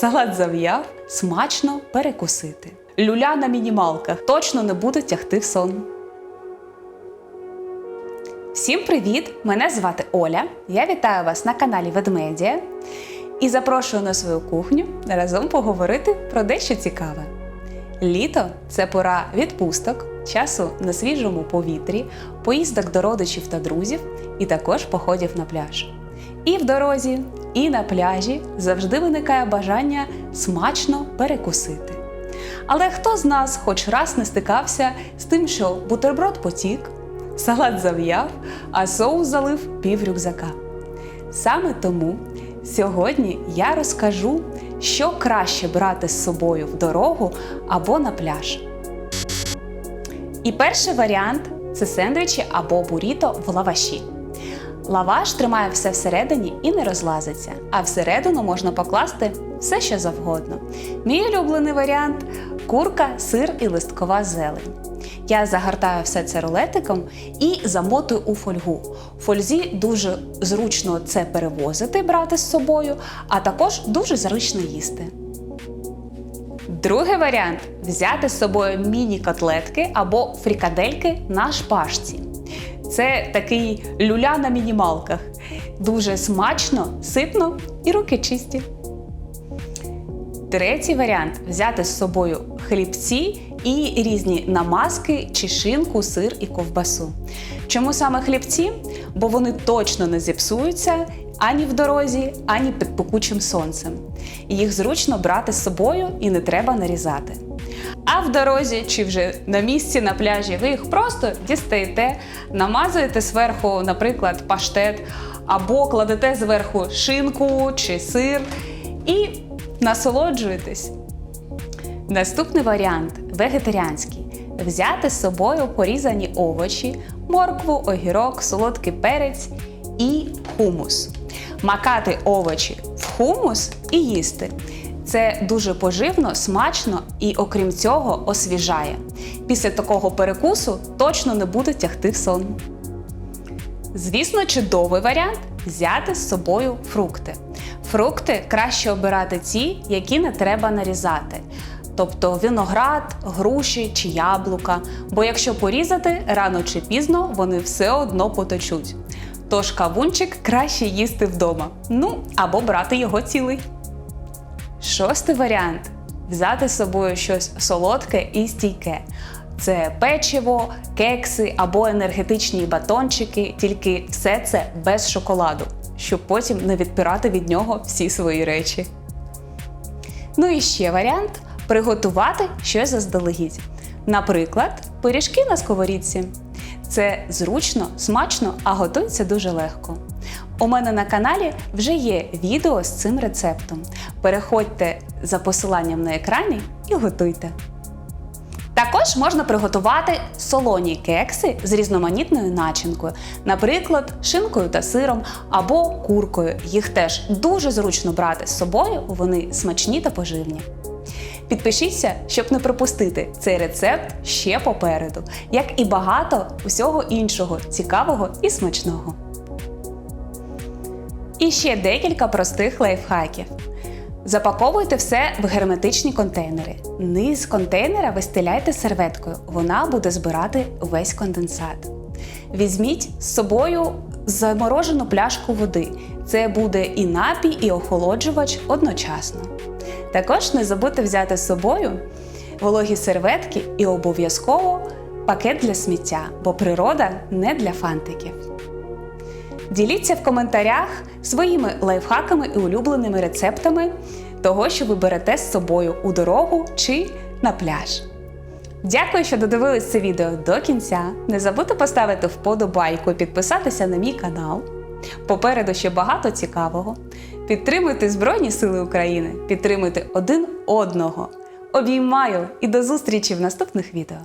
Салат зав'яв, смачно перекусити. Люля на мінімалках точно не буде тягти в сон. Всім привіт! Мене звати Оля. Я вітаю вас на каналі Ведмедія і запрошую на свою кухню разом поговорити про дещо цікаве. Літо це пора відпусток, часу на свіжому повітрі, поїздок до родичів та друзів і також походів на пляж. І в дорозі, і на пляжі завжди виникає бажання смачно перекусити. Але хто з нас хоч раз не стикався з тим, що бутерброд потік, салат зав'яв, а соус залив пів рюкзака. Саме тому сьогодні я розкажу, що краще брати з собою в дорогу або на пляж. І перший варіант це сендвічі або буріто в лаваші. Лаваш тримає все всередині і не розлазиться, а всередину можна покласти все, що завгодно. Мій улюблений варіант курка, сир і листкова зелень. Я загортаю все це рулетиком і замотую у фольгу. В фользі дуже зручно це перевозити, брати з собою, а також дуже зручно їсти. Другий варіант взяти з собою міні-котлетки або фрікадельки на шпажці. Це такий люля на мінімалках. Дуже смачно, ситно і руки чисті. Третій варіант взяти з собою хлібці і різні намазки, чи шинку, сир і ковбасу. Чому саме хлібці? Бо вони точно не зіпсуються ані в дорозі, ані під пекучим сонцем. Їх зручно брати з собою і не треба нарізати. А в дорозі чи вже на місці на пляжі ви їх просто дістаєте, намазуєте зверху, наприклад, паштет, або кладете зверху шинку чи сир і насолоджуєтесь. Наступний варіант вегетаріанський. Взяти з собою порізані овочі, моркву, огірок, солодкий перець і хумус. Макати овочі в хумус і їсти. Це дуже поживно, смачно і, окрім цього, освіжає. Після такого перекусу точно не буде тягти в сон. Звісно, чудовий варіант взяти з собою фрукти. Фрукти краще обирати ті, які не треба нарізати. Тобто виноград, груші чи яблука. Бо якщо порізати, рано чи пізно вони все одно потечуть. Тож кавунчик краще їсти вдома. Ну або брати його цілий. Шостий варіант взяти з собою щось солодке і стійке. Це печиво, кекси або енергетичні батончики, тільки все це без шоколаду, щоб потім не відпирати від нього всі свої речі. Ну і ще варіант приготувати щось заздалегідь. Наприклад, пиріжки на сковорідці. Це зручно, смачно, а готується дуже легко. У мене на каналі вже є відео з цим рецептом. Переходьте за посиланням на екрані і готуйте. Також можна приготувати солоні кекси з різноманітною начинкою, наприклад, шинкою та сиром або куркою. Їх теж дуже зручно брати з собою, вони смачні та поживні. Підпишіться, щоб не пропустити цей рецепт ще попереду, як і багато усього іншого цікавого і смачного. І ще декілька простих лайфхаків. Запаковуйте все в герметичні контейнери. Низ контейнера вистеляйте серветкою, вона буде збирати весь конденсат. Візьміть з собою заморожену пляшку води. Це буде і напій, і охолоджувач одночасно. Також не забудьте взяти з собою вологі серветки і обов'язково пакет для сміття, бо природа не для фантиків. Діліться в коментарях своїми лайфхаками і улюбленими рецептами того, що ви берете з собою у дорогу чи на пляж. Дякую, що додивились це відео до кінця. Не забудьте поставити вподобайку і підписатися на мій канал. Попереду ще багато цікавого. Підтримуйте Збройні Сили України, підтримуйте один одного. Обіймаю і до зустрічі в наступних відео.